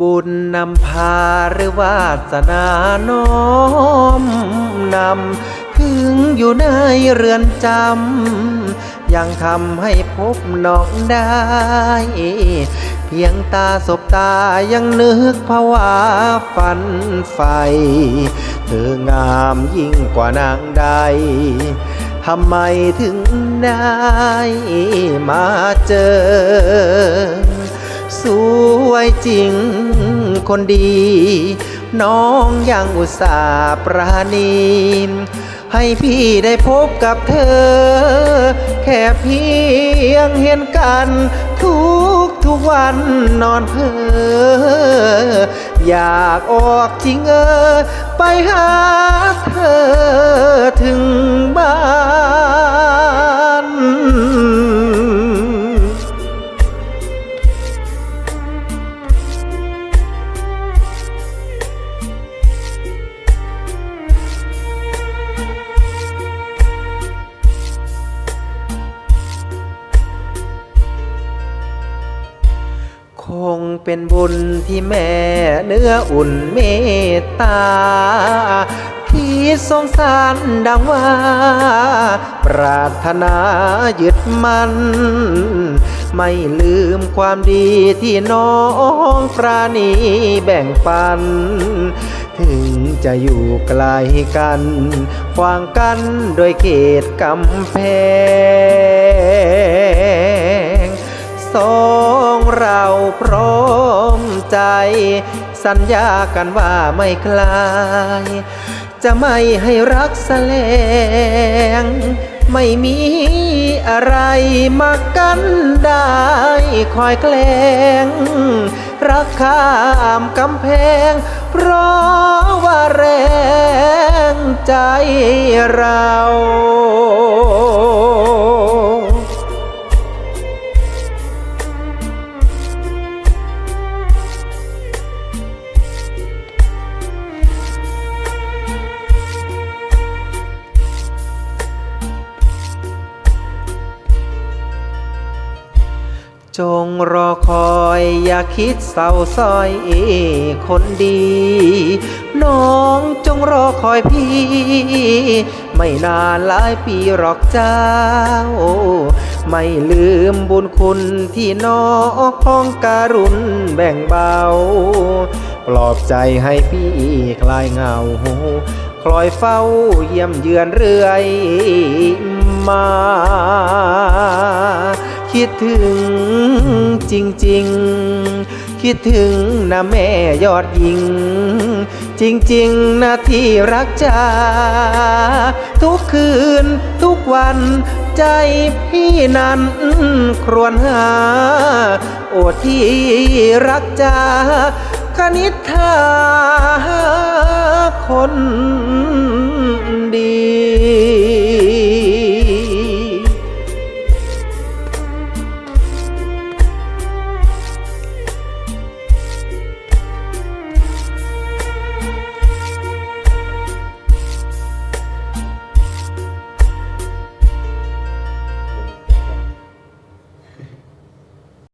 บุญนำพาหรือวาสนาน้อมนำ ถึงอยู่ในเรือนจำ ยังทำให้พบน้องได้ เพียงตาสบตายังนึกภาวะฝันใฝ่เธองามยิ่งกว่านางใดทำไมถึงได้มาเจอ สวยจริงคนดี น้องยังอุตส่าห์ปราณีให้พี่ได้พบกับเธอ แค่เพียงเห็นกัน ทุกทุกวันนอนเพ้ออยากออกจริงเออ ไปหาเธอถึงบ้าน งเป็นบุญที่แม่เนื้ออุ่นเมตตาที่สงสารดังว่า ปรารถนายึดมัน ไม่ลืมความดีที่น้องปราณีแบ่งปัน ถึงจะอยู่ไกลกันขวางกันโดยเขตกำแพง ใจ สัญญากันว่าไม่คลาย จะไม่ให้รักแสลง ไม่มีอะไรมากันได้คอยแกล้งรักข้ามกำแพง เพราะว่าแรงใจเรา จงรอคอยอย่าคิดเศร้าซ้อยคนดี น้องจงรอคอยพี่ ไม่นานหลายปีหรอกเจ้า ไม่ลืมบุญคุณที่น้องการุณแบ่งเบา ปลอบใจให้พี่คลายเหงาคลอยเฝ้าเยี่ยมเยือนเรื่อยมา คิดถึงจริงๆ คิดถึงนะแม่ยอดยิง จริงๆนะที่รักจ้าทุกคืนทุกวันใจพี่นั้นครวญหา โอ้ที่รักจ้าคณิษฐาคนดี